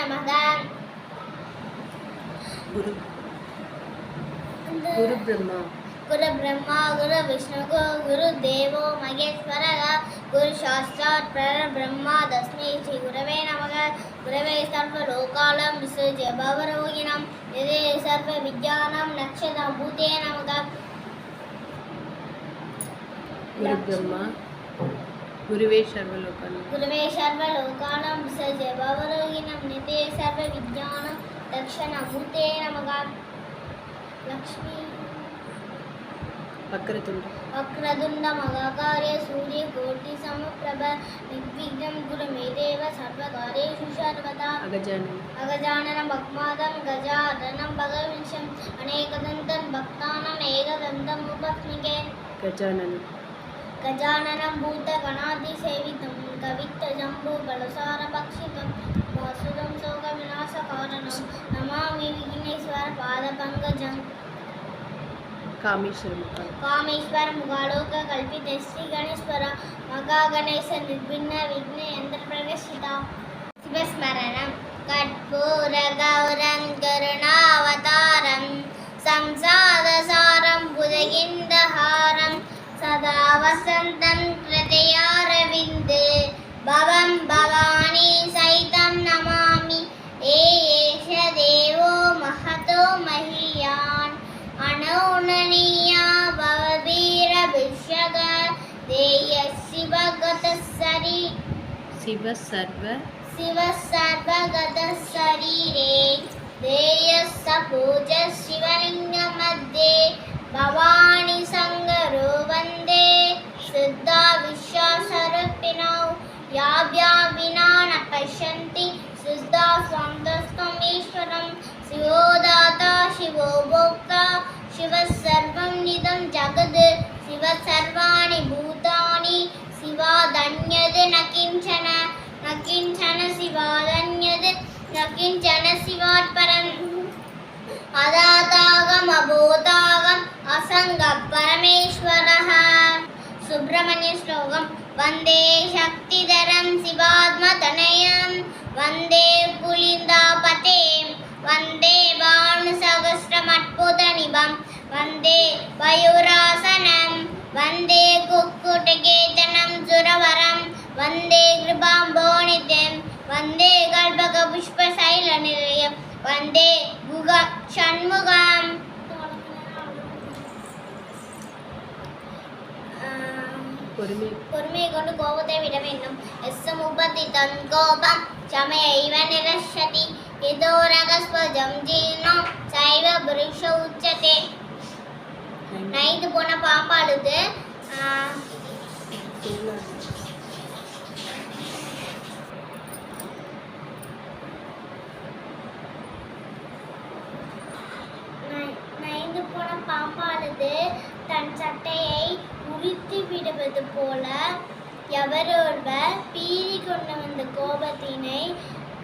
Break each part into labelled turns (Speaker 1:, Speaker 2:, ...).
Speaker 1: நமக
Speaker 2: குரு. குரு பிரம்மா.
Speaker 1: குரு பிரம்மா குரு விஷ்ணு குரு தேவோ மகேஸ்வர குரு சாஸ்திராத் பர பிரம்மா தஸ்மை ஸ்ரீ குரவே நமக. குரவே சர்வ லோகாலம் விசர்ஜ பவரோகிணம் இதே சர்வ வித்யானம் நக்ஷதா பூதே நமக.
Speaker 2: குரு பிரம்மா.
Speaker 1: గురువే సర్వలోకానం. గురువే సర్వలోకానం సజభవరోగిణం నితే సర్వ విజ్ఞానం దక్షిణమూర్తే నమగ లక్ష్మి.
Speaker 2: వక్రతుండ.
Speaker 1: వక్రతుండ మగాకార్య సూర్య కోటి సమప్రభ నిర్విఘ్నం గురుమేదేవ సర్వకార్యేషు సర్వదా. అగజానం అగజాననం
Speaker 2: భక్మాదం
Speaker 1: గజాదనం భగవంశం అనేక దంతం భక్తానం ఏక దంతం ఉపస్మికే
Speaker 2: గజాననం.
Speaker 1: गजाननं भूतगणादिसेवितं कवित्तजम्बूबलसारभक्षितं वासुदं शोकविनाशकारणं नमामि विघ्नेश्वरपादपङ्कजं कामेश्वरमुखा कामेश्वरमुखालोककल्पिते श्रीगणेश्वर महागणेशनिर्भिन्न विघ्नयन्त्रप्रवेशिता शिवस्मरणं कर्पूरगौ वसन्तं हृदयारविन्दे भवं भवानी सहितं नमामि ए एष देवो महतो महीयान् अनौननीया भववीरभिषग देयः शिवगतः सरि
Speaker 2: शिवः सर्व
Speaker 1: शिवः सर्वगतः शरीरे देयः स पूजः शिवलिङ्गमध्ये भवान् सर्वाणि भूतानि शिवादन्यद् न किञ्चन न किञ्चन शिवादन्यद् न किञ्चन शिवात् परम् अदातागमभूतागम् असङ्गः परमेश्वरः सुब्रह्मण्यश्लोकं वन्दे शक्तिधरं शिवात्मतनयं वन्दे पुलिन्दापतें वन्दे भानुसहस्रमद्भुतनिभं वन्दे मयूरासनं वन्दे कुक्कुटकेतनं सुरवरं वन्दे कृपाम्बोनित्यं वन्दे कल्पकपुष्पशैलनिलयं वन्दे गुग षण्मुखम्
Speaker 2: பொறுமை
Speaker 1: பொறுமையை கொண்டு கோபத்தை விட வேண்டும் எஸ் முப்பத்தி தன் கோபம் சமயைவ நிரஷதி இதோ ரகஸ்வஜம் ஜீர்ணோ சைவ புருஷ உச்சதே நைட்டு போன பாம்பாளுது நைந்து போன பாம்பானது தன் சட்டையை உரித்து விடுவது போல எவரொருவர் பீறி கொண்டு வந்த கோபத்தினை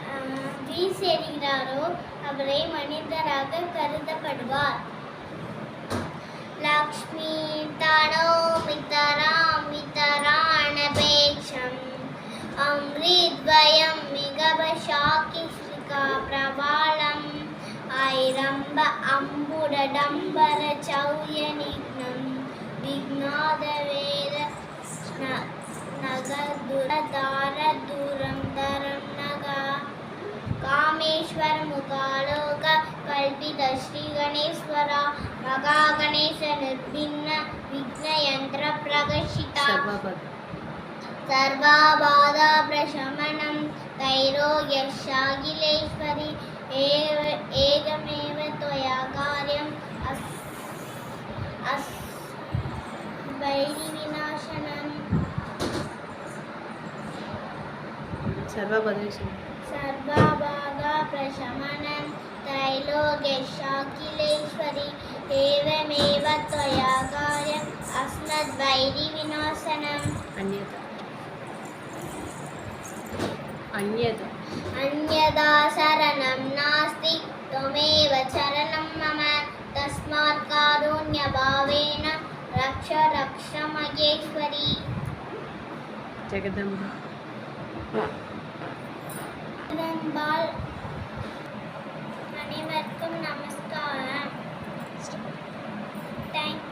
Speaker 1: ஆஹ், வீசெறிகிறாரோ அவரை மனிதராக கருதப்படுவார். లక్ష్మీ తడో మితరాం వితరాణపేక్షం అమృద్వయం మిగవశాకి ప్రభాళం ఐరంబ అంబుడంబర చౌర్య నిఘ్నం విఘ్నాద వేద నగదురదార దూరం తరం నగా కామేశ్వర ముఖాలోక కల్పిత శ్రీ గణేశ్వర మగా निर्भिन्न विघ्नयन्त्र प्रकर्षिता सर्वाबाधा प्रशमनं तैरोग्यशाखिलेश्वरि एव एकमेव त्वया कार्यम् अस् अस् वैरिविनाशनम् सर्वाबाधा प्रशमनं त्रैलोक्यशाखिलेश्वरि एवमेव الصحبة يا غالب
Speaker 2: أفنت بيدي بنوسنم أنيتا أنيتا
Speaker 1: अन्यदा शरणं नास्ति त्वमेव शरणं मम तस्मात् कारुण्यभावेन रक्ष रक्ष महेश्वरी
Speaker 2: जगदम्बा
Speaker 1: அன்பால் அனைவருக்கும் நமஸ்காரம் Thank you.